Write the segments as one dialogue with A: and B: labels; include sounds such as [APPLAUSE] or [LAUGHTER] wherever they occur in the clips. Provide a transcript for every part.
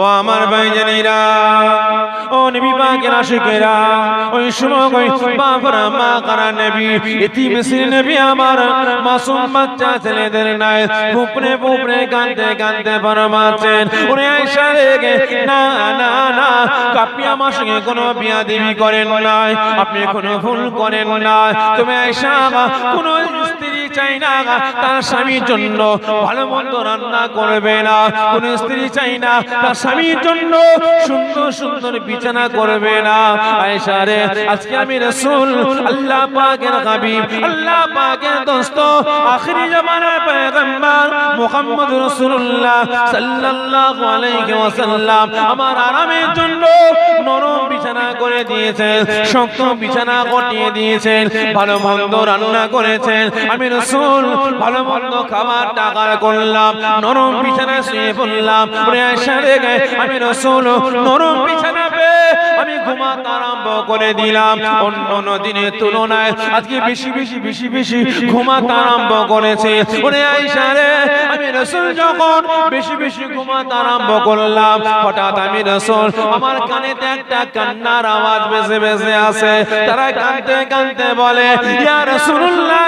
A: ও আমার ভাইজানেরা, ও নবী পাকের আশিকেরা ওই সময় বাপরা, মা কারা নবী এটি মিছিল নবী আমার মাসুম বাচ্চা ছেলেদের নাই পুপরে পুপরে কান্দতে কান্দতে ফরমাচ্ছেন। ওরে আয়েশা রেগে না না না, আপনি আমার সঙ্গে কোনো বিয়া দেবী করেন নাই, আপনি কোনো ভুল করেন নাই। তুমি আয়েশা কোনো স্ত্রী চাই না, তার স্বামীর জন্য ভালো মন্দ রান্না করবে না। কোন স্ত্রী চাই না, তার স্বামীর জন্য সুন্দর সুন্দর বিছানা করবে না। আয়েশা রে, আজকে আমি রাসূল, আল্লাহ পাকের হাবিব, আল্লাহ পাকের দোস্ত, আখেরি জামানার পয়গম্বর মুহাম্মদ রাসূলুল্লাহ সাল্লাল্লাহু আলাইহি ওয়াসাল্লাম আমার আরামের জন্য নরম বিছানা করে দিয়েছেন, শক্ত বিছানা কটিয়ে দিয়েছেন, ভালো মন্দ রান্না করেছেন। আমি রসুল ভালো মন্দ খাবার টাকা করলাম, নরম বিছানা শুয়ে পড়লাম আমি রসুল নরম বিছানা পেয়ে আমি ঘুমাতে আরম্ভ করে দিলাম। অন্য দিনের তুলনায় আজকে বেশি বেশি বেশি বেশি ঘুমাতে আরম্ভ করেছে। ওরে আয়েশা রে, আমি রসুল যখন বেশি বেশি ঘুমাতে আরম্ভ করলাম, হঠাৎ আমি রসুল আমার কানেতে একটা কান্নার আওয়াজ বেজে বেজে আসে। তারা কানতে কানতে বলে, ইয়া রাসূলুল্লাহ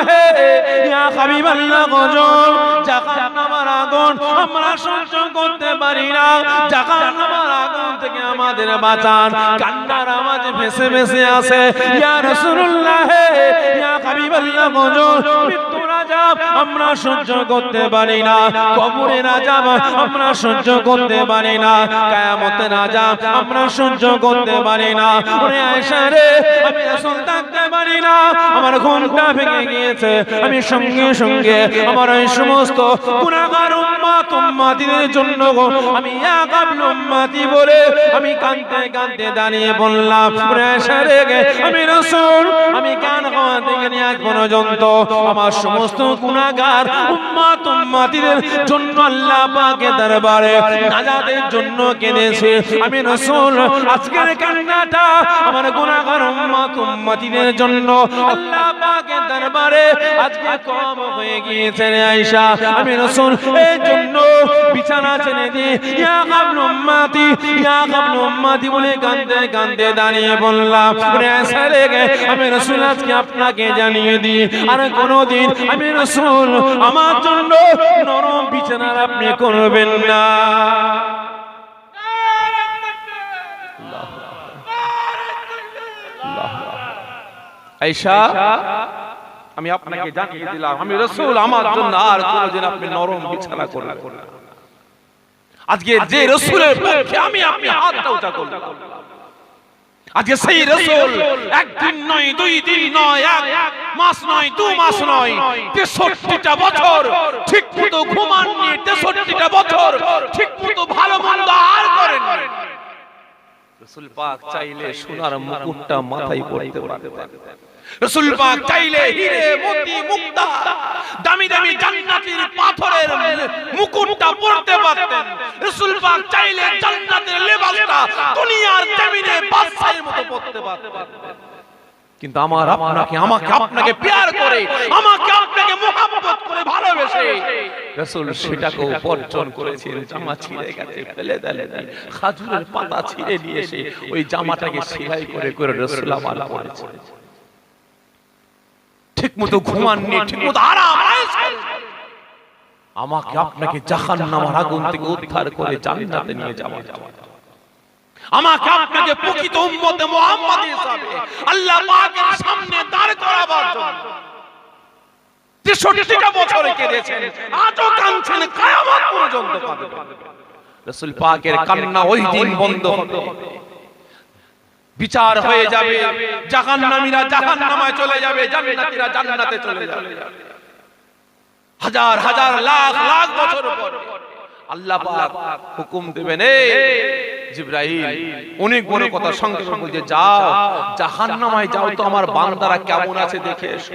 A: ইয়া হাবিবাল্লাহ গজল জাহান্নামের আগুন আমরা সহ্য করতে পারি থেকে আমাদের বাঁচান। কান্নার আওয়াজ ভেসে ভেসে আসে। ইয়া রাসূলুল্লাহ, ইয়া হাবিবাল্লাহ আযাব আমরা সহ্য করতে পারি না। কবরের আযাব আমরা সহ্য করতে পারি না। কিয়ামতের আযাব আমরা সহ্য করতে পারি না। ওরে আয়েশা রে, আমি রাসূল থাকতে পারি না। আমার ঘুমটা ভেঙে গিয়েছে। আমি সঙ্গে সঙ্গে আমার এই সমস্ত গুনাহগার উম্মত উম্মতিদের জন্য গো। আমি আপন উম্মতি বলে আমি দাঁড়িয়ে বললাম ওরে আয়েশা রে গে, আমি রাসূল আমি কান আজ পর্যন্ত আমার সমস্ত গুনাহগার উম্মত উম্মতিদের জন্য আল্লাহ পাকের দরবারে নাজাতের জন্য আমি রাসূল আজকের কান্নাটা আমার গুনাহগার উম্মত উম্মতিদের জন্য আল্লাহ পাকের দরবারে আজকে কম হয়ে গিয়েছে আয়েশা। আমি রাসূল এই জন্য বিছানা ছেড়ে দিয়ে ইয়া কাবল উম্মতি ইয়া কাবল উম্মতি বলে কাঁদতে কাঁদতে দাঁড়িয়ে বললাম রে আয়েশা গে, আমি রাসূল আজকে আপনাকে জানিয়ে দিই আর কোনোদিন আমি রাসূল আমার জন্য নরম বিছানার আপনি করবেন না। আয়েশা আমি আপনাকে জানিয়ে দিলাম আমি রসুল আমার জন্য আর কোনোদিন আপনি নরম বিছানা করবেন আজকে যে রসুলের পক্ষে আমি আপনি হাতটা উঁচা করলাম। আজকে সেই রসুল একদিন নয় দুই দিন নয় এক মাস নয় দু মাস নয় তেষট্টিটা বছর ঠিক মতো ঘুমাননি তেষট্টিটা বছর ঠিক মতো ভালো মন্দ আর করেন রসুল পাক চাইলে সোনার মুকুটটা মাথায় পড়তে পারতেন। রসুল পাক চাইলে হিরে মতি মুক্তা দামি দামি জান্নাতের পাথরের মুকুটটা পরতে পারতেন। রসুল পাক চাইলে জান্নাতের লেবাসটা দুনিয়ার জমিনে বাদশাহের মতো পরতে পারতেন। কিন্তু আমার আপনাকে আমাকে আপনাকে প্যার করে আমাকে আপনাকে মোহাম্মত করে ভালোবেসে রাসূল সেটাকে বর্জন করেছেন জামা ছিঁড়ে গেছে ফেলে দিলেন। খাজুরের পাতা ছিঁড়ে নিয়ে এসে ওই জামাটাকে সেলাই করে করে রাসূল আমার পরেছে ঠিক মতো ঘুমাননি ঠিক মতো আরাম আমাকে আপনাকে জাহান্নামের আগুন থেকে উদ্ধার করে জান্নাতে নিয়ে যাওয়া আমাকে আপনাকে প্রকৃত উম্মতে মুহাম্মদ হিসাবে আল্লাহ পাকের সামনে দাঁড় করাবার জন্য তেষট্টিটা বছরে কেঁদেছেন, আজও কাঁদছেন, কিয়ামত পর্যন্ত কাঁদবেন। রাসূল পাকের কান্না ওই দিন বন্ধ হবে। বিচার হয়ে যাবে। জাহান্নামীরা জাহান্নামায় চলে যাবে। জান্নাতীরা জান্নাতে চলে যাবে। হাজার হাজার লাখ লাখ বছর পর। আল্লাহ পাক হুকুম দেবেন এই জিব্রাইল অনেক বড় কথা সঙ্গে সঙ্গে যে যাও। জাহান্নামায় যাও তো আমার বান্দারা কেমন আছে দেখে এসো।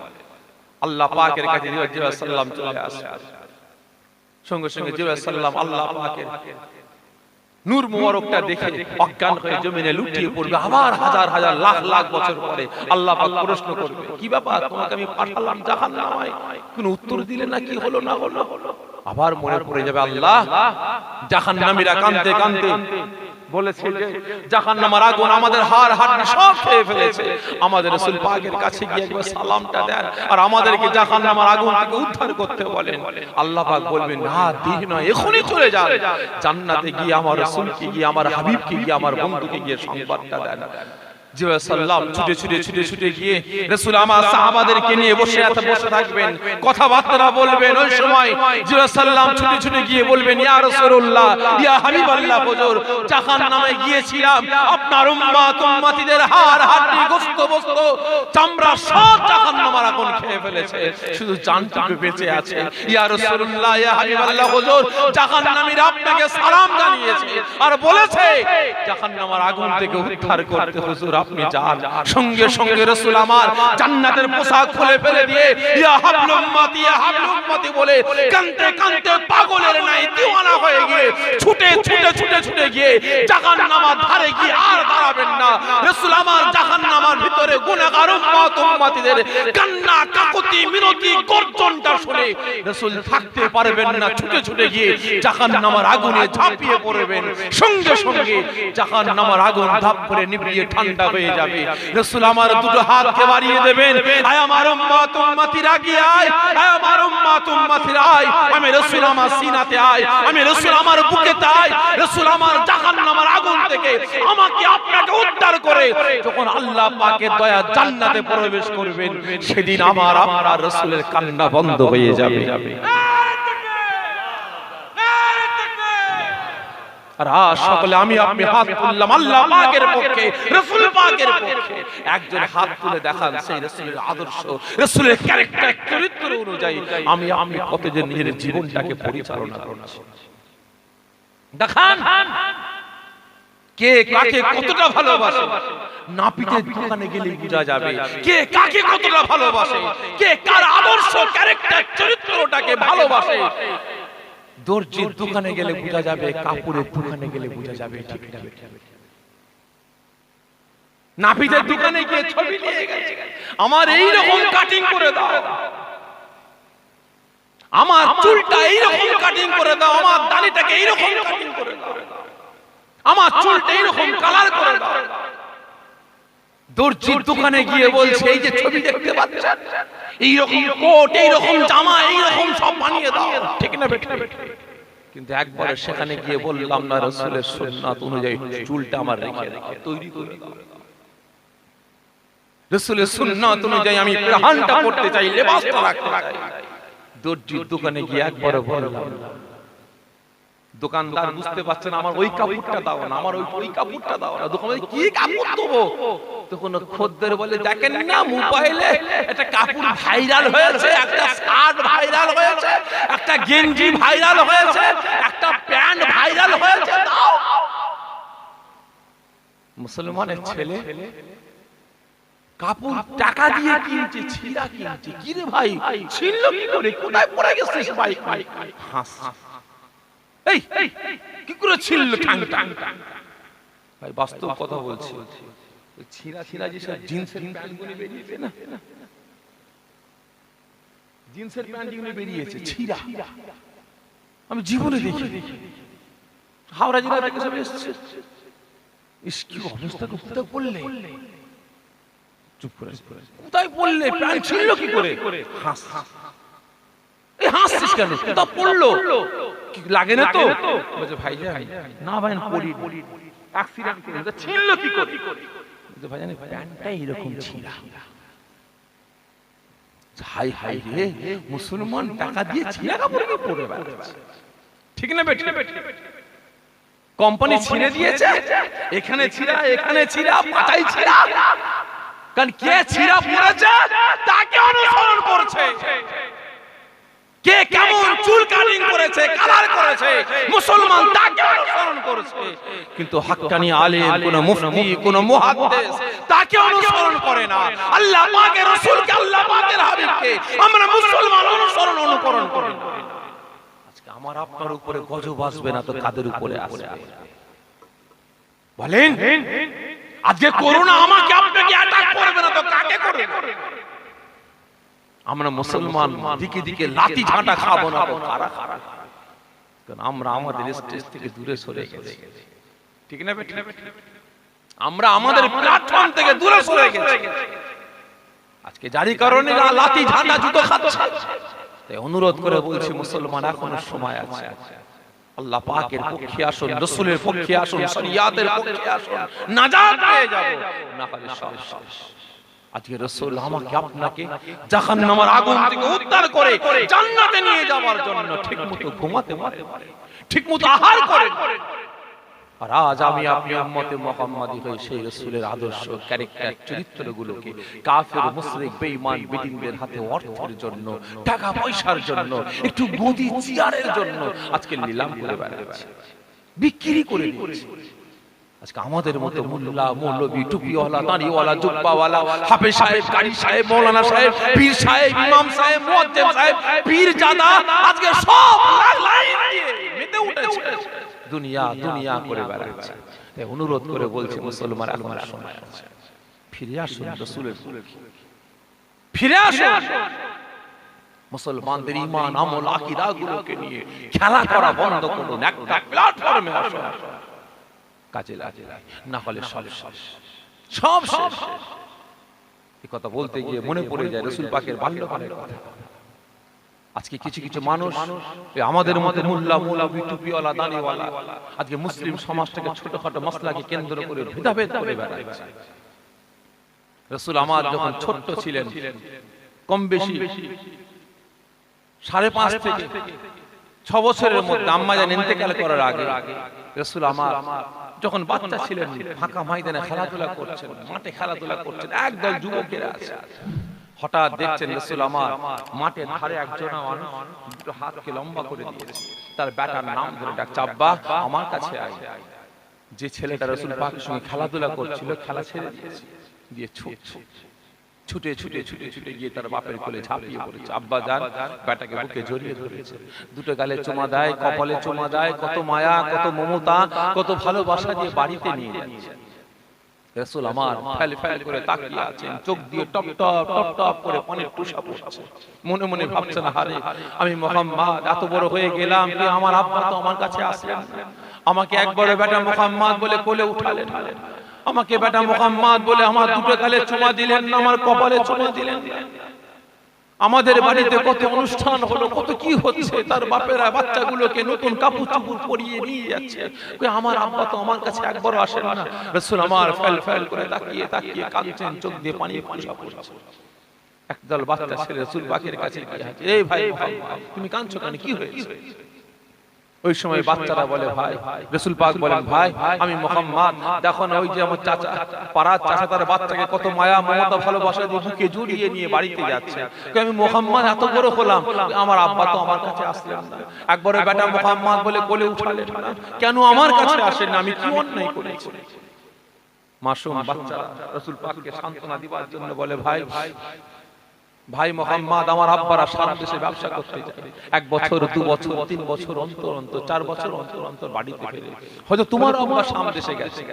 A: আল্লাহ পাকের কাছে জিবরাইল সাল্লাম চলে আসে। সঙ্গে সঙ্গে জিবরাইল সাল্লাম আল্লাহ পাকের নূর মুবারকটা দেখে অজ্ঞান হয়ে জমিনে লুটিয়ে পড়বে। আবার হাজার হাজার লাখ লাখ বছর পরে আল্লাহ পাক প্রশ্ন করবে কি ব্যাপার? তোমাকে আমি পাঠালাম জাহান্নামায় কোনো উত্তর দিলে না কি হলো? না হলো? আবার মনে পড়ে যাবে আল্লাহ জাহান্নামীরা কাঁদতে কাঁদতে। বলেছে যে জাহান্নামের আগুন আমাদের হাড় হাড় সব খেয়ে ফেলেছে। আমাদের রাসূল পাকের কাছে গিয়ে একবার সালামটা দেন আর আমাদেরকে জাহান্নামের আগুন থেকে উদ্ধার করতে বলেন। আল্লাহ পাক বলবেন না দেরি নয় এখনই চলে যান। জান্নাতে গিয়ে আমার রাসূলকে গিয়ে আমার হাবিবকে গিয়ে আমার বন্ধুকে গিয়ে সংবাদটা দেন। সাল্লাম ছুটে ছুটে ছুটে ছুটে গিয়ে রাসূল আমার সাহাবাদেরকে নিয়ে বসে আছে বসে থাকবেন। কথাবার্তা বলবেন ওই সময়। সাল্লাম ছুটে ছুটে গিয়ে বলবেন ইয়া রাসূলুল্লাহ ইয়া হাবিবাল্লাহ হুজুর জাহান্নামে গিয়েছিলাম। আপনার উম্মত উম্মতিদের হাড় হাড্ডি গোশত বস্ত চামড়া সব জাহান্নামের আগুন খেয়ে ফেলেছে। শুধু জানটুকু বেঁচে আছে। ইয়া রাসূলুল্লাহ ইয়া হাবিবাল্লাহ হুজুর জাহান্নামীরা আপনাকে সালাম জানিয়েছে। আর বলেছে জাহান্নামের আগুন থেকে উদ্ধার করতে হুজুর আপনি যান। সঙ্গে সঙ্গে রাসূল আমার জান্নাতের পোশাক খুলে ফেলে দিয়ে ইয়া হাবলু উম্মতি ইয়া হাবলু উম্মতি বলে কাঁদতে কাঁদতে পাগলের নাই দিওয়ানা হয়ে গিয়ে ছুটে ছুটে ছুটে ছুটে গিয়ে জাহান্নামার ধারে গিয়ে আর দাঁড়াবেন না। রাসূল আমার জাহান্নামার ভিতরে গুনাহগার উম্মত উম্মতিদের কান্না কাকুতি মিনতি গর্জনটা শুনে রাসূল থাকতে পারবেন না ছুটে ছুটে গিয়ে জাহান্নামার আগুনে ঝাঁপিয়ে পড়বেন। সঙ্গে সঙ্গে জাহান্নামার আগুন ধাপ করে নিভিয়ে ঠান্ডা হয়ে যাবে। রাসূল আমার দুটো হাতকে বাড়িয়ে দেবেন। আয় আমার উম্মত উম্মতিরা গিয়ে আয়। আয় আমার উম্মত উম্মতিরা আয়। আমি রাসূল আমার সিনাতে আয়। আমি রাসূল আমার বুকেতে আয়। রাসূল আমার জাহান্নামের আগুন থেকে আমাকে আপনাকে উদ্ধার করে। যখন আল্লাহ পাকের দয়া জান্নাতে প্রবেশ করবেন সেদিন আমার আপনার রাসূলের কান্না বন্ধ হয়ে যাবে। আর আজ সকলে আমি আপনি হাত তুললাম আল্লাহ পাকের পক্ষে রাসূল পাকের পক্ষে। একজন হাত তুলে দেখান সেই রাসূলের আদর্শ রাসূলের ক্যারেক্টার চরিত্র অনুযায়ী আমি আমি কত যে নিজের জীবনটাকে পরিচালনা করছি। দেখান। কে কাকে কতটা ভালোবাসে? নাপিতের দোকানে গেলে বোঝা যাবে কে কাকে কতটা ভালোবাসে কে কার আদর্শ ক্যারেক্টার চরিত্রটাকে ভালোবাসে। দর্জির দোকানে গেলে বোঝা যাবে কাপড়ের দোকানে গেলে বোঝা যাবে ঠিক না নাপিতের দোকানে গিয়ে ছবি নিয়ে গেছে। আমার এই রকম কাটিং করে দাও। আমার চুলটা এই রকম কাটিং করে দাও। আমার দাড়িটাকে এই রকম কাটিং করে দাও। আমার চুলটা এই রকম কালার করে দাও। দর্জির দোকানে গিয়ে বলছে এই যে ছবি দেখতে পাচ্ছেন? এই রকম কোট এই রকম জামা এই রকম সব বানিয়ে দাও। ঠিক না কিন্তু একবার সেখানে গিয়ে বললাম না রাসূলের সুন্নাত অনুযায়ী চুলটা আমার রেখে দাও তৈরি করে দাও। রাসূলের সুন্নাত অনুযায়ী আমি প্রাণটা করতে চাই লেবাসটা রাখতে চাই। দর্জির দোকানে গিয়ে একবার বললাম দোকানদার বুঝতে পারছেন আমার ওই কাপড়টা দাও না আমার ওই ওই কাপড়টা দাও না। দোকানে কি কাপড় দেবো? তখন খদ্দের বলে দেখেন না মোবাইলে একটা কাপড় ভাইরাল হয়েছে একটা শার্ট ভাইরাল হয়েছে একটা গেঞ্জি ভাইরাল হয়েছে একটা প্যান্ট ভাইরাল হয়েছে দাও। মুসলমানের ছেলে কাপড় টাকা দিয়ে কিনছে ছিঁড়া কিনছে। কি রে ভাই ছিনলো কি করে? কোথায় পড়ে গেছিস ভাই হাস এই কি করে ছিল ভাই বাস্তব কথা বলছি। ছিঁড়া ছিঁড়া যে সব জিন্সের প্যান্টগুলো বেরিয়েছে না? জিন্সের প্যান্টগুলো বেরিয়েছে ছিঁড়া। আমি জীবনে দেখি। হাওড়া জেলা থেকে সব এসছে। ইস কি অবস্থা কোথায় পড়লে? চুপ করে কোথায় পড়লে? প্যান্ট ছিল কি করে? হাস। এই হাসছিস কেন? [LAUGHS] তা পড়ল। লাগে না তো? বলছে ভাই না ভাই পড়ি অ্যাক্সিডেন্ট ছিল। কি করে? বলছে ভাই জানি এরকম ছিল। হাই হাই রে মুসলমান টাকা দিয়ে ছিঁড়া কাপড় পরে বেড়াচ্ছে? ঠিক না বেটি কোম্পানি ছিঁড়ে দিয়েছে? এখানে ছিঁড়া এখানে ছিঁড়া পাটাই ছিঁড়া।
B: কারণ কে ছিঁড়া পড়েছে তাকে অনুসরণ করছে। কে কেমন চুল কাটিং করেছে কালার করেছে মুসলমান তাকে অনুসরণ করেছে। কিন্তু হাক্কানি আলেম কোন মুফতি কোন মুহাদ্দিস তাকে অনুসরণ করে না। আল্লাহ পাকের রাসূলকে আল্লাহ পাকের হাবিবকে আমরা মুসলমান অনুসরণ অনুকরণ করি আজকে আমার আপনার উপরে গজব আসবে না তো কাদের উপরে আসবে? বলেন? আজকে করোনা আমাকে আপনাকে অ্যাটাক করবে আমরা মুসলমান দিকে দিকে লাতি ঝাঁটা খাব না কারা খারা কারণ আমরা আমাদের স্টেজ থেকে দূরে সরে গেছি। ঠিক না বেটি? আমরা আমাদের প্ল্যাটফর্ম থেকে দূরে সরে গেছি। আজকে জারি কারণে লাতি ঝাঁটা জুতো খাচ্ছে। তাই অনুরোধ করে বলছি মুসলমান এখনও সময় আছে। আল্লাহ পাকের পক্ষে আসুন রসুলের পক্ষে আসুন শরিয়াতের পক্ষে আসুন। নাজাত পেয়ে যাব। না হলে সব শেষ। আজকে রসুল আমাকে আপনাকে জাহান্নামের আগুন থেকে উদ্ধার করে জান্নাতে নিয়ে যাওয়ার জন্য ঠিকমতো ঘুমাতে পারে ঠিকমতো আহার করে আর আজ আমি আপনি উম্মতে মুহাম্মাদি হয়ে সেই রসুলের আদর্শ ক্যারেক্টার চরিত্রগুলোকে কাফের মুশরিক বেঈমান বেদিনদের হাতে অর্থের জন্য টাকা পয়সার জন্য একটু গদি চেয়ারের জন্য আজকে নিলাম করে বেড়াচ্ছি। বিক্রি করে দিচ্ছি আজকে আমাদের মতো মোল্লা মৌলবী টুপিওয়ালা দাঁড়িওয়ালা জুব্বাওয়ালা হাফেজ সাহেব কারি সাহেব মৌলানা সাহেব পীর সাহেব ইমাম সাহেব মুয়াজ্জিম সাহেব পীর জাদা আজকে সব লাইন দিয়ে মেতে উঠেছে। দুনিয়া দুনিয়া করে বেড়াচ্ছে। তাই অনুরোধ করে বলছে মুসলমান এখন সময় আছে ফিরে আসুন রাসূলের ফিরে আসুন। মুসলমানদের ইমান আমল আকীদা গুলোকে নিয়ে খেলা করা বন্ধ করুন। একটা প্ল্যাটফর্মে আসুন। কাজে লাগে। না হলে সব সব এই কথা বলতে গিয়ে মনে পড়ে যায় রসুল পাকের বাল্যকালের কথা। আজকে কিছু কিছু মানুষ আমাদের মধ্যে মোল্লা মোলা টুপিওয়ালা দানিওয়ালা। আজকে মুসলিম সমাজটাকে ছোটখাটো মশলাকে কেন্দ্র করে ভেদাভেদ করে বেড়াচ্ছে। রসুল আমার যখন ছোট্ট ছিলেন কম বেশি সাড়ে পাঁচ থেকে ছ বছরের মধ্যে আম্মা জান ইন্তেকাল করার আগে রসুল আমার যখন বাচ্চা ছিলেন ফাঁকা ময়দানে খেলাধুলা করছেন মাঠে খেলাধুলা করছেন একদল যুবকেরা আছে। হঠাৎ দেখছেন রসুল আমার মাঠে ধারে একজন দুটো হাতকে লম্বা করে দিয়েছে। তার ব্যাটার নাম ধরে ডাক চাব্বা আমার কাছে আয়। যে ছেলেটা রসুল পাকের সঙ্গে খেলাধুলা করছিল খেলা ছেড়ে দিয়েছে। দিয়ে ছুট ছুটে। ছুটে ছুটে ছুটে ছুটে গিয়ে তার বাপের কোলে ঝাঁপিয়ে পড়েছে। আব্বা যান বেটাকে বুকে জড়িয়ে ধরেছে। দুটো গালে চুমা দেয় কপালে চুমা দেয় কত মায়া কত মমতা কত ভালোবাসা দিয়ে বাড়িতে নিয়ে যাচ্ছে রসুল আমার ফেল ফেল করে তাকিয়ে আছেন চোখ দিয়ে টপ টপ টপ টপ করে পানির টুসা পড়ছে মনে মনে ভাবছেন হারে আমি মোহাম্মদ এত বড় হয়ে গেলাম কি আমার আব্বা তো আমার কাছে আসলেন আমাকে একবারে বেটা মোহাম্মদ বলে কোলে উঠালেন আমাকে বেটা মোহাম্মদ বলে আমার দুটো গালে চুমা দিলেন না, আমার কপালে চুমা দিলেন আমাদের বাড়িতে কত অনুষ্ঠান হলো, কত কি হচ্ছে, তার বাপেরা বাচ্চাগুলোকে নতুন কাপড় চুপুর পরিয়ে নিয়ে যাচ্ছে। আমার আব্বা তো আমার কাছে একবারও আসেন না। রাসূল আমার ফেল ফেল করে তাকিয়ে তাকিয়ে কাঁদছেন, চোখ দিয়ে পানি পানি একদল বাচ্চা ছেলে রাসূল পাকের কাছে এই ভাই, তুমি কাঁদছো কেন? কি হয়েছে? ওই সময় বাচ্চারা বলে ভাই রসুল পাক বলেন ভাই আমি মোহাম্মদ। দেখো না ওই যে আমার চাচা পাড়ার চাচা তার বাচ্চাকে কত মায়া মমতা ভালোবাসা দিয়ে বুকে জড়িয়ে নিয়ে বাড়িতে যাচ্ছে। আমি মোহাম্মদ এত বড় হলাম আমার আব্বা তো আমার কাছে আসলেন না। একবারে বেটা মোহাম্মদ বলে কোলে উঠালেন না। কেন আমার কাছে আসেন না? আমি কি অন্যায় করেছি? মাসুম বাচ্চারা রসুল পাককে সান্ত্বনা দিবার জন্য বলে ভাই ভাই ভাই মোহাম্মদ, আমার আব্বারা সারা দেশে ব্যবসা করতে এক বছর, দু বছর, তিন বছর অন্তর অন্তর, চার বছর অন্তর অন্তর বাড়িতে ফেরে। হয়তো তোমার আব্বা সাম দেশে গেছে।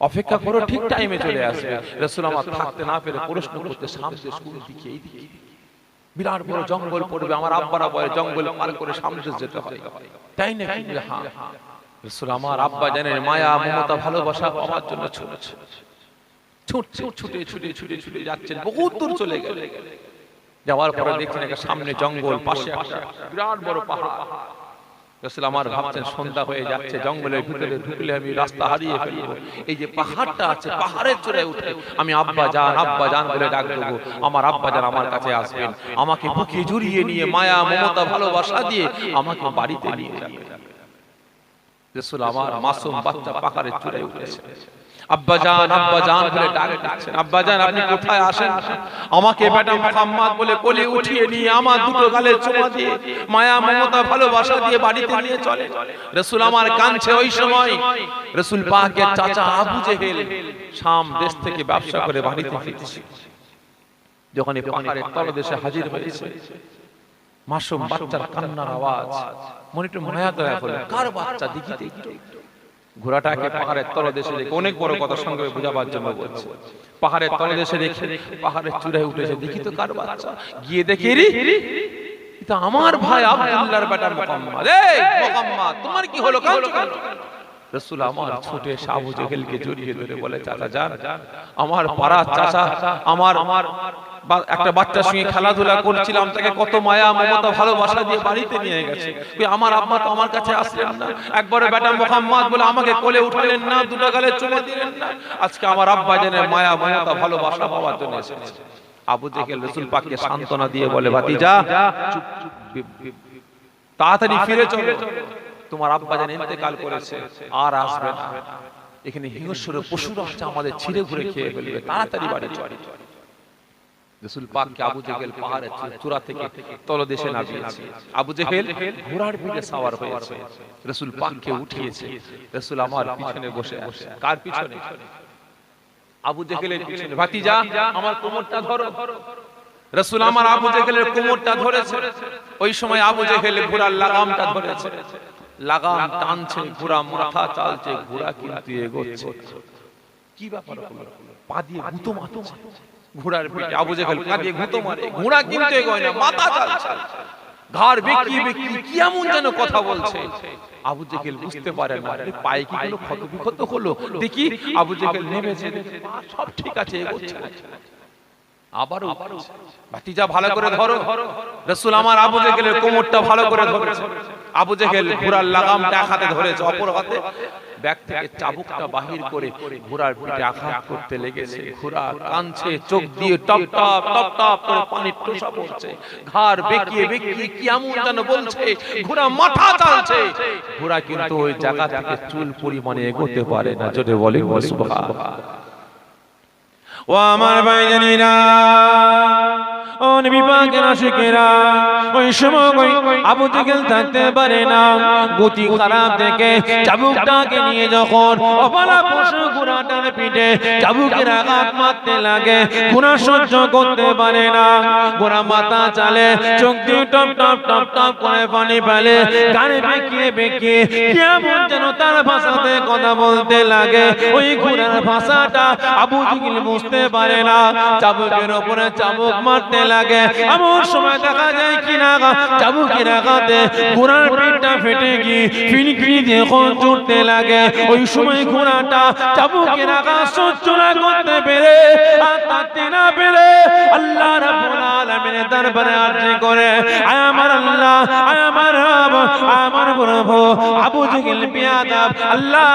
B: অপেক্ষা করো, ঠিক টাইমে চলে আসবে। রসুল আমার থাকতে না পেরে প্রশ্ন করতে সাম দেশ কোন দিকে, এই দিকে বিরাট বড় জঙ্গল পড়বে, আমার আব্বারা বলে জঙ্গল পার করে সামনে যেতে হয়। তাই না হ্যাঁ। রসুল আমার আব্বা জানেন, মায়া, মমতা, ভালোবাসা পাওয়ার জন্য ছুটেছে ছুটছে ছুটে ছুটে ছুটে ছুটে যাচ্ছেন বহুত দূর চলে গেল যাওয়ার পরে দেখছেন একটা সামনে জঙ্গল পাশে একটা বিরাট বড় পাহাড়। রসুল আমার ভাবছেন সন্ধ্যা হয়ে যাচ্ছে জঙ্গলের ভিতরে ঢুকলে আমি রাস্তা হারিয়ে ফেলব। এই যে পাহাড়টা আছে পাহাড়ের চূড়ায় উঠে আমি আব্বা যান আব্বা যান বলে ডাক দেবো। আমার আব্বা যান আমার কাছে আসবেন। আমাকে বুকে জড়িয়ে নিয়ে মায়া মমতা ভালোবাসা দিয়ে আমাকে বাড়িতে নিয়ে যাবেন রসুল আমার মাসুম বাচ্চা পাকারে চুরে উঠেছে আব্বাজান আব্বাজান বলে ডাক দিচ্ছেন। আব্বাজান আপনি কোথায় আসেন? আমাকে বেটা মোহাম্মদ বলে কোলে উঠিয়ে নিয়ে আমার দুটো গালে চুমা দিয়ে মায়া মমতা ভালোবাসা দিয়ে বাড়িতে নিয়ে চলে। রসুল আমার কাঁদছে ওই সময়। রসুল পাকের চাচা আবু জেহেল শাম দেশ থেকে ব্যবসা করে বাড়িতে ফিরছে। যখন এই পাহাড়ের তলদেশে হাজির হয়েছে মাসুম বাচ্চার কান্নার আওয়াজ। মনে একটু মায়া দয়া হলো। কার বাচ্চা? দেখিতে ঘোড়াটাকে পাহাড়ের তলদেশে রেখে অনেক বড় কথা সঙ্গে বোঝাবার জন্য বলছে। পাহাড়ের তলদেশে রেখে পাহাড়ের চূড়ায় উঠেছে দেখি তো কার বাচ্চা গিয়ে দেখি আমার ভাই আব্দুল্লাহর বেটা মোহাম্মদ। এই মোহাম্মদ। তোমার কি হলো কেন রসুল আমার ছুটে এসে আবু জেহেলকে জড়িয়ে ধরে বলে চাচা যান আমার পাড়া চাচা আমার আমার একটা বাচ্চার সঙ্গে খেলাধুলা করছিলাম তাকে কত মায়া মমতা ভালোবাসা দিয়ে বাড়িতে নিয়ে গেছে আমার আব্বা তো আমার কাছে আসলেন না একবারে বেটা মোহাম্মদ বলে আমাকে কোলে উঠালেন না দুটো গালে চুমা দিলেন না আজকে আমার আব্বা জেনে মায়া মমতা ভালোবাসা পাওয়ার জন্য এসেছে আবু জেহেল রসুল পাককে সান্ত্বনা দিয়ে বলে ভাতিজা তাড়াতাড়ি ফিরে চলো তোমার আব্বা যেন ইন্তেকাল করেছে আর আসবে না। এখানে হিংস্র পশুরা আছে আমাদের ছিঁড়ে ঘুরে খেয়ে ফেলবে তাড়াতাড়ি বাড়ি চলে। রসুল পাককে আবু জেহেল পাহাড়ের চূ- চূড়া থেকে তলদেশে নামিয়েছে। আবু জেহেল ঘোড়ার পিঠে সাওয়ার হয়েছে। রসুল পাককে উঠিয়েছে। রসুল আমার পিছনে বসে আছে। কার পিছনে? আবু জেহেলের পিছনে। ভাতিজা আমার কোমরটা ধরো। রসুল আমার আবু জেহেলের কোমরটা ধরেছে। ওই সময় আবু জেহেল ঘোড়ার লাগামটা ধরেছে। লাগাম টানছে ঘোড়া মাথা চালছে ঘোড়া কিন্তু এগোচ্ছে। কি ব্যাপার হলো? পা দিয়ে গুঁতো ঘোড়ার পিঠে। আবু জেহেল পা দিয়ে গুঁতো মারে। ঘোড়া কিন্তু এগোয় না মাথা চালছে। ঘাড় বেঁকিয়ে বেঁকিয়ে কি এমন যেন কথা বলছে? আবু জেহেল বুঝতে পারে না। পায়ে কি কোনো ক্ষত বিক্ষত হলো? দেখি আবু জেহেল নেমেছে। সব ঠিক আছে এগোচ্ছে। আবারও ভাতিজা ভালো করে ধরো। রসুল আমার আবু জেহেলের কোমরটা ভালো করে ধরেছে। আবু জেহেল ঘোড়ার লাগামটা এক হাতে ধরেছে অপর হাতে। ব্যাগ থেকে চাবুকটা বাহির করে ঘোড়ার পিঠে আঘাত করতে লেগেছে। ঘোড়া কাঁদছে চোখ দিয়ে টপ টপ টপ টপ করে পানির টোসা পড়ছে। ঘাড় বেঁকিয়ে বেঁকিয়ে কি এমন যেন বলছে ঘোড়া মাথা চালছে ঘোড়া কিন্তু ওই জায়গা থেকে চুল পরিমাণে এগোতে পারে না জোরে বলে সুবহানাল্লাহ।
A: ও আমার ভাইজানিরা। ও নবী মাথা চালে, চোখ দিয়ে টপ টপ টপ টপ করে পানি ফেলে বেঁকিয়ে বেঁকিয়ে কেমন যেন তার ভাষাতে কথা বলতে লাগে। ওই ঘোড়ার ভাষাটা আবু বুঝতে পারে না। চাবুকের ওপরে চাবুক মারতে লাগে এমন সময় দেখা যায় কি না চাবুকের রাখাতে ঘোড়ার পিঠটা ফেটে গিয়ে ফিনফিনি দিয়ে চড়তে লাগে। ওই সময় ঘোড়াটা চাবুকের আঘাত সহ্য না করতে পেরে, আর তাতে না পেরে আল্লাহ রাব্বুল আলামিনের দরবারে আরজি করে, আয় আমার আল্লাহ, আয় আমার রব আমার প্রভু, আবু জেহেল বিয়াদব, আল্লাহ,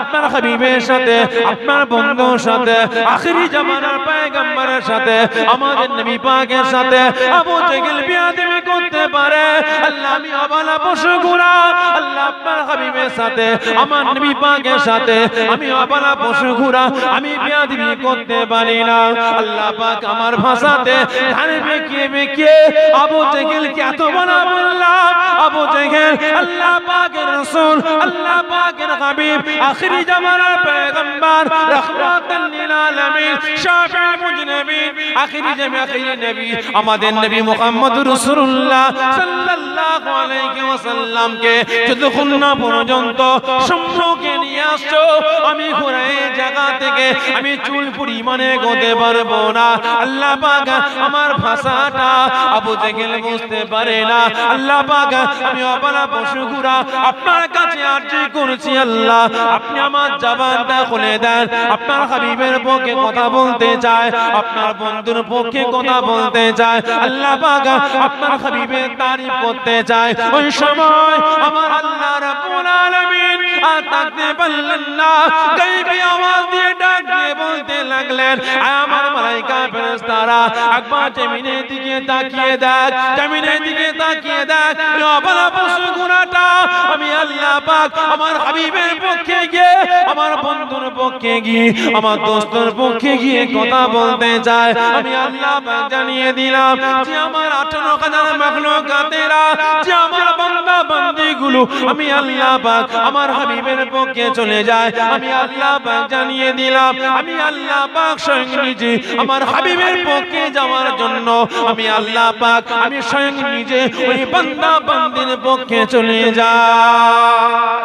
A: আপনার হাবিবের সাথে, আপনার বন্ধুর সাথে, আখেরি জামানার পয়গম্বরের সাথে, আমাদের নবী পাকের সাথে আবু জেহেল বিয়াদবি করতে পারে। আল্লাহ, আমি অবলা পশু ঘোড়া আল্লাহ, আপনার হাবিবের সাথে, আমার নবী পাকের সাথে, আমি অবলা পশু ঘোড়া আমি বিয়াদবি করতে পারি না। আল্লাহ পাক আমার ভাষাতে ধারে বেঁকিয়ে বেঁকিয়ে আবু জেহেলকে এত বলা বললাম। আবু জেহেল, আল্লাহ পাকের রাসূল, আল্লাহ পাকের হাবিব, আখেরি জামানার পয়গম্বর, রাহমাতাল লিল আলামিন শাফিউল মুজনবিন, আখেরি জামে আখেরি নবী, আমাদের নবী মুহাম্মদ রাসূলুল্লাহ সাল্লাল্লাহু আলাইহি ওয়াসাল্লামকে যতক্ষণ না পর্যন্ত সম্মুখে নিয়ে আসছো, আমি ঘুরে জায়গা থেকে আমি চুল পরিমাণে গোতে পারব না। আল্লাহ পাক আমার ভাষাটা আবু জেহেল বুঝতে পারে না। আল্লাহ পাক আমি অপালা পশু ঘুরা আপনার কাছে আরজি করছি আল্লাহ। আপনি আমার জবানটা খুলে দেন। আপনার হাবিবের পক্ষে কথা বলতে চায়। আপনার বন্ধুর পক্ষে কথা বলতে চায়। আল্লাহ পাক আপনার হাবিবের তারিফ করতে চায়। ওই সময় আমার আল্লাহ রাব্বুল আলামিন আর থাকতে পারলেন না। গাইবি আওয়াজ দিয়ে ডাক দিয়ে বলতে লাগলেন আয় আমার মালাইকা ফেরেশতারা একবার জমিনের দিকে তাকিয়ে দেখ জমিনের দিকে তাকিয়ে দেখ এই অবলা পশু গুণাটা আমি আল্লাহ পাক আমার হাবিবের পক্ষে গিয়ে আমার বন্ধুর পক্ষে গিয়ে আমার দোস্তর পক্ষে গিয়ে কথা বলতে চায় আমি আল্লাহ পাক জানিয়ে দিলাম যে আমার আঠারো হাজার মাখলুকাতেরা যে আমার বান্দা বান্দিগুলো আমি আল্লাহ পাক আমার হাবিবের পক্ষে চলে যায় আমি আল্লাহ পাক জানিয়ে দিলাম আমি আল্লাহ পাক স্বয়ং নিজে আমার হাবিবের পক্ষে যাওয়ার জন্য, আমি আল্লাহ পাক, আমি স্বয়ং নিজে ওই বান্দা বান্দির পক্ষে চলে যাই।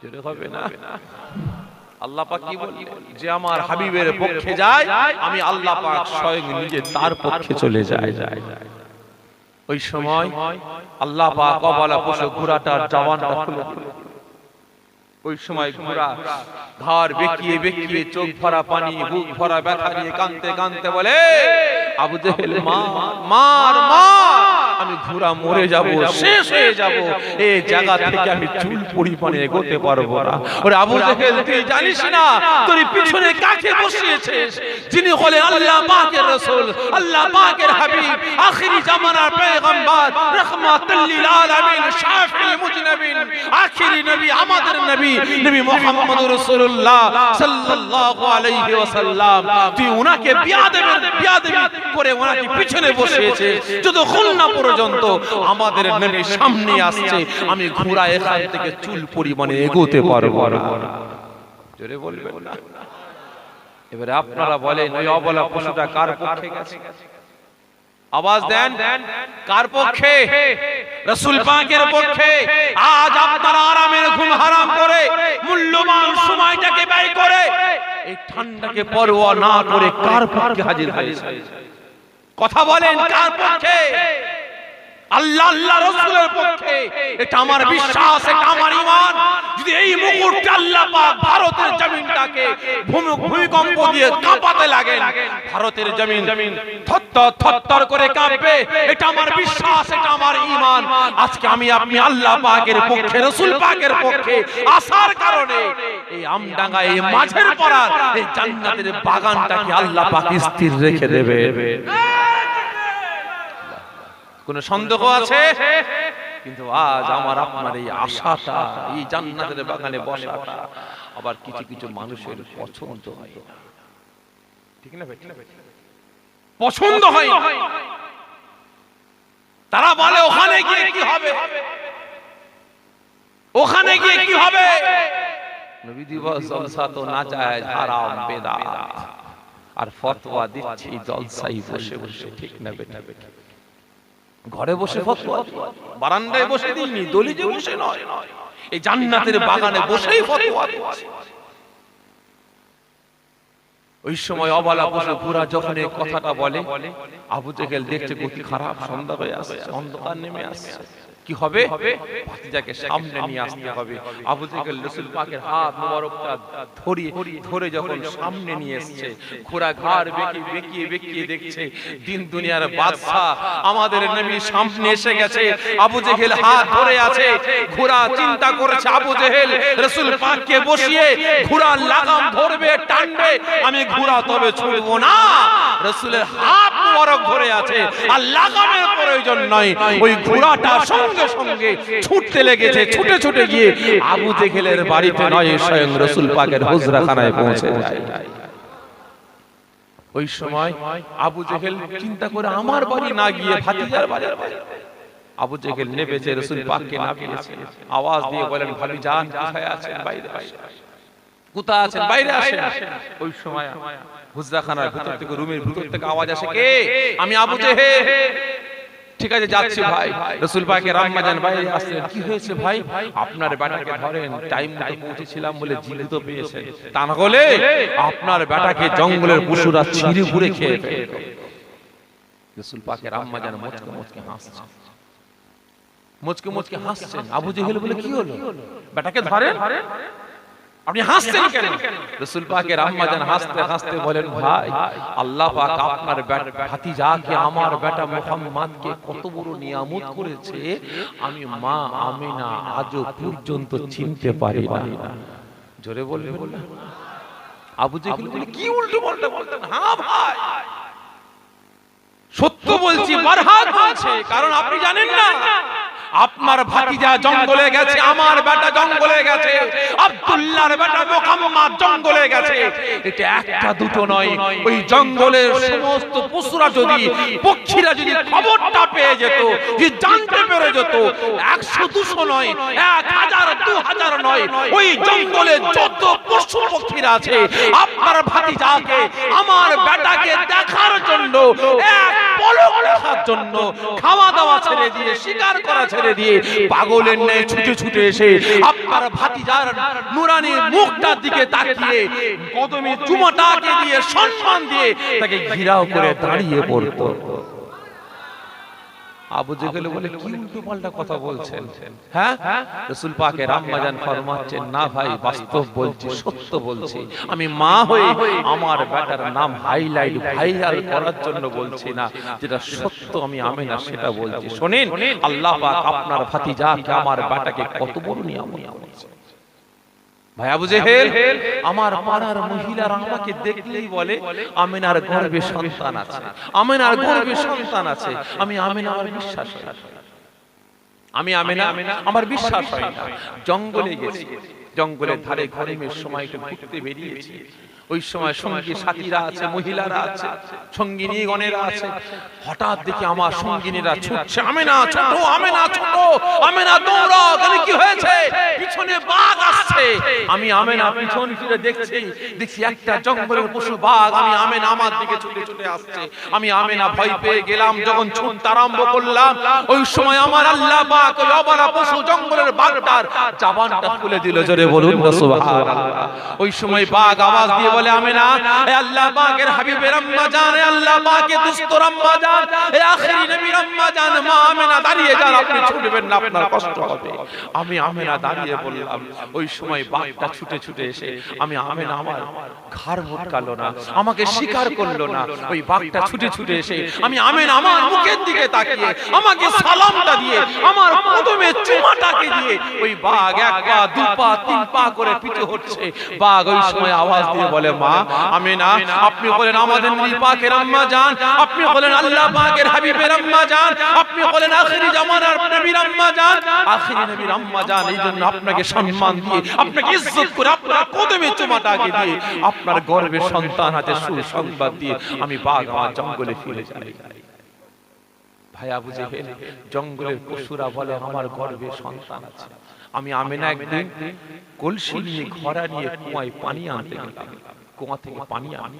B: জোরে হবে না? আল্লাহ পাক কি বললেন? যে আমার হাবিবের পক্ষে যায়, আমি আল্লাহ পাক স্বয়ং নিজে তার পক্ষে চলে যায় ওই সময় আল্লাহ পাক অবলা পশু ঘোড়াটার জওয়ানটা খুলে দিল। ওই সময় ঘোড়া ঘর বেঁকিয়ে বেঁকিয়ে চোখ ভরা পানি, বুক ভরা ব্যথা নিয়ে কানতে কানতে বলে, আবু জেহেল, মা, মার মা আমি ঘোড়া মরে যাব শেষ হয়ে যাব। এই জায়গা থেকে আমি চুল পরিমাণে এগোতে পারব না। ওরে আবু জেহেল তুই জানিস না তোর পিছনে কাকে বসিয়েছিস যিনি হলেন আল্লাহ পাকের রাসূল। আল্লাহ পাকের হাবিব। আখিরি জামানার পয়গম্বর। রাহমাতুল লিল আলামিন শাফিউল মুজনাবিন। আখিরি নবী আমাদের নবী নবী মুহাম্মদ রাসূলুল্লাহ সাল্লাল্লাহু আলাইহি ওয়াসাল্লাম। তুই উনাকে বিয়াদবের বিয়াদবি করে উনাকে পিছনে বসিয়েছে। যতক্ষণ না পর্যন্ত আমাদের নবী সামনে আসছে। আমি ঘোড়া এখান থেকে চুল পরিমাণে এগোতে পারব না। জোরে বলবেন? না এবারে আপনারা বলেন ওই অবলা পশুটা কার পক্ষে গেছে? আওয়াজ দেন। কার পক্ষে? রসুল পাকের পক্ষে। আজ আপনারা আরামের ঘুম হারাম করে মূল্যবান সময়টাকে ব্যয় করে এই ঠান্ডাকে পরোয়া না করে কার পক্ষে হাজির হয়েছে? কথা বলেন কার পক্ষে? আল্লাহ আল্লাহ রসুলের পক্ষে। এটা আমার বিশ্বাস এটা আমার ঈমান। যদি এই মুহূর্তে আল্লাহ পাক ভারতের জমিনটাকে ভূমিকম্প দিয়ে কাঁপাতে লাগে ভারতের জমিন থরথর থরথর করে কাঁপবে। এটা আমার বিশ্বাস এটা আমার ইমান আজকে আমি আপনি আল্লাহ পাকের পক্ষে রসুল পাকের পক্ষে আসার কারণে এই আমডাঙ্গা এই মাঝের পড়ার এই জান্নাতের বাগানটাকে আল্লাহ পাক স্থির রেখে দেবে। কোন সন্দেহ আছে? কিন্তু আজ আমার আপনার এই আশাটা এই জান্নাতের বাগানে বসাটা আবার কিছু কিছু মানুষের পছন্দ হয় ঠিক না পছন্দ হয় তারা বলে ওখানে গিয়ে কি হবে? ওখানে গিয়ে কি হবে? নবী দিবস জলসা তো না চায় হারাম বেদাত আর ফতোয়া দিচ্ছে জলসাই বসে বসে ঠিক না বেটা বেটা ঘরে বসে ফতোয়া। বারান্দায় বসে দিইনি দলিজে বসে নয়। এই জান্নাতের বাগানে বসেই ফতোয়া। ওই সময় অবলা পশু পুরা যখন এই কথাটা বলে আবু জেহেল দেখছে গতি খারাপ সন্ধ্যা হয়ে আসছে অন্ধকার নেমে আসছে। কি হবে? ভাতিজাকে সামনে নিয়ে আসতে হবে। আবু রসুল পাকের হাত মোবারকটা ধরিয়ে ধরে যখন সামনে নিয়ে এসেছে ঘোড়া ঘাড় বেঁকিয়ে বেঁকিয়ে বেঁকিয়ে দেখছে দিন দুনিয়ার বাদশা আমাদের নবী সামনে এসে গেছে। আবু জেহেল হাত ধরে আছে। ঘোড়া চিন্তা করেছে আবু জেহেল। রসুল পাককে বসিয়ে ঘোড়া লাগাম ধরবে টানবে। আমি ঘোড়া তবে ছুটবো না। রসুলের হাত মোবারক ধরে আছে। আর লাগামের প্রয়োজন নয়। ওই ঘোড়াটা সঙ্গে সঙ্গে ছুটতে লেগেছে, ছুটে ছুটে গিয়ে আবু জেহেলের বাড়িতে নয়, স্বয়ং রসুল পাকের হুজরাখানায় পৌঁছে ওই সময় আবু জেহেল চিন্তা করে আমার বাড়ি না গিয়ে ভাতিজার বাড়ি। আবু জেহেল নেবেছে রসুল পাককে না পেয়েছে আওয়াজ দিয়ে বলেন, ভাবি যান, কোথায় আছেন? বাইরে কোথায় আছেন? বাইরে আসেন। ওই সময় হুজরাখানার ভিতর থেকে রুমের ভিতর থেকে আওয়াজ আসে কে? আমি আবু জেহেল। ঠিক আছে যাচ্ছি ভাই। রসুল পাকে রাম্মা ভাই আসলেন কি হয়েছে ভাই? আপনার বেটাকে ধরেন টাইম মতো পৌঁছেছিলাম বলে জীবিত পেয়েছে। তা না হলে আপনার বেটাকে জঙ্গলের পশুরা ছিঁড়ে ঘুরে খেয়ে ফেলবে। রসুল পাকে রাম্মা জান মুচকে মুচকে হাসছেন মুচকে মুচকে হাসছেন। আবু জেহেল বলে কি হলো? বেটাকে ধরেন? আপনি হাসছেন কেন? রসুল পাকের আম্মা জান হাসতে হাসতে বলেন ভাই আল্লাহ পাক আপনার ভাতিজাকে আমার বেটা মুহাম্মদকে কত বড় নিয়ামত করেছে আমি মা আমিনা আজও পর্যন্ত চিনতে পারি না। জোরে বলবেন না? আবু জেহেল বলে কি উল্টো পাল্টা বলতেন? হ্যাঁ ভাই। সত্য বলছি বারহাত বলছে কারণ আপনি জানেন না। আপনার ভাতিজা জঙ্গলে গেছে আমার বেটা জঙ্গলে গেছে আব্দুল্লাহর বেটা মোহাম্মদ জঙ্গলে গেছে। এটা একটা দুটো নয় ওই জঙ্গলের সমস্ত পশুরা যদি পক্ষীরা যদি খবরটা পেয়ে যেত যে জানতে পেরে যেত একশো দুশো নয় এক হাজার দু হাজার নয় ওই জঙ্গলে যত পশু পক্ষীরা আছে আপনার ভাতিজাকে আমার বেটাকে দেখার জন্য এক খাওয়া দাওয়া ছেড়ে দিয়ে, শিকার করা ছেড়ে দিয়ে ছুটে ছুটে এসে মুখটার দিকে তাকিয়ে সম্মান দিয়ে তাকে ঘিরাও করে দাঁড়িয়ে পড়তো। আবু জেহেল বলে কি উল্টো পাল্টা কথা বলছেন? হ্যাঁ? রসুল পাকের আম্মাজান ফরমাচ্ছেন না ভাই বাস্তব বলছি সত্য বলছি। আমি মা হয়ে আমার বেটার নাম হাইলাইট ভাইরাল করার জন্য বলছি না। যেটা সত্য আমি আমি না সেটা বলছি। শোনেন আল্লাহ পাক আপনার ভাতিজাকে আমার বেটাকে কত বড় নিয়ামত করেছে। ভাই আবু জেহেল আমার পাড়ার মহিলারা আমাকে দেখলেই বলে আমিনার গর্ভে সন্তান আছে। আমিনার গর্ভে সন্তান আছে। আমি আমিনা আমার বিশ্বাস না। আমি আমিনা আমার বিশ্বাস হয় না। জঙ্গলে গেছি। জঙ্গলের ধারে ঘরে সময় একটু ঘুরতে বেরিয়েছি। ওই সময় সঙ্গী সাথীরা আছে মহিলারা আছে সঙ্গিনী গণেরা আছে। হঠাৎ দেখি আমার সঙ্গিনীরা ছুটছে আমেনা ছোট আমেনা ছোট আমেনা দৌড়াও কেন কি হয়েছে? পিছনে বাঘ আসছে। আমি আমেনা পিছন ফিরে দেখছি দেখছি একটা জঙ্গলের পশু বাঘ। আমি আমেনা আমার দিকে ছুটে ছুটে আসছে। আমি আমেনা ভয় পেয়ে গেলাম যখন ছুটতে আরম্ভ করলাম। ওই সময় আমার আল্লাহ পাক ওই অবালা পশু জঙ্গলের বাঘটার জাবানটা খুলে দিল। জোরে বলুন সুবহানাল্লাহ। ওই সময় বাঘ আওয়াজ দিয়ে বলে, আমেনা, এ আল্লাহ পাকের হাবিবের আম্মা জান এ আল্লাহ পাকের দুস্তর আম্মা জান এ আখেরি নবীর আম্মা জান মা আমেনা দাঁড়িয়ে যান, আপনি ছুটবেন না, আপনার কষ্ট হবে। আমি আমেনা দাঁড়িয়ে বললাম, ওই সময় বাঘটা ছুটে ছুটে এসে, আমি আমেনা, আমার ঘাড় মুটকালো না, আমাকে স্বীকার করল না। ওই বাঘটা ছুটে ছুটে এসে, আমি আমেন, আমার মুখের দিকে তাকিয়ে, আমাকে সালামটা দিয়ে, আমার কদমে চুমাটাকে দিয়ে, ওই বাঘ এক পা, দু পা, তিন পা করে পিছু হচ্ছে। বাঘ ওই সময় আওয়াজ দিয়ে বলে মা, আমেনা, আপনি বলেন আমাদের নবী পাকের আম্মা জান আপনি বলেন আল্লাহ পাকের হাবিবের আম্মা জান আপনি বলেন আখেরি জামানার নবীর আম্মা জান আখেরি নবীর আম্মা জান এই জন্য আপনাকে সম্মান দিয়ে, আপনাকে ইজ্জত করে আপনার কদমে চুমাটাকে দিয়ে, আপনার গর্ভে সন্তান হাতে সুসংবাদ দিয়ে আমি বাঘ আমার জঙ্গলে ফিরে যাই। ভাই আবু জেহেল, জঙ্গলের পশুরা বলে, আমার গর্ভে সন্তান আছে। আমি আমেনা একদিন কলসি নিয়ে ঘোড়া নিয়ে কুয়ায় পানি আনতে গেলাম। কুয়া থেকে পানি আনি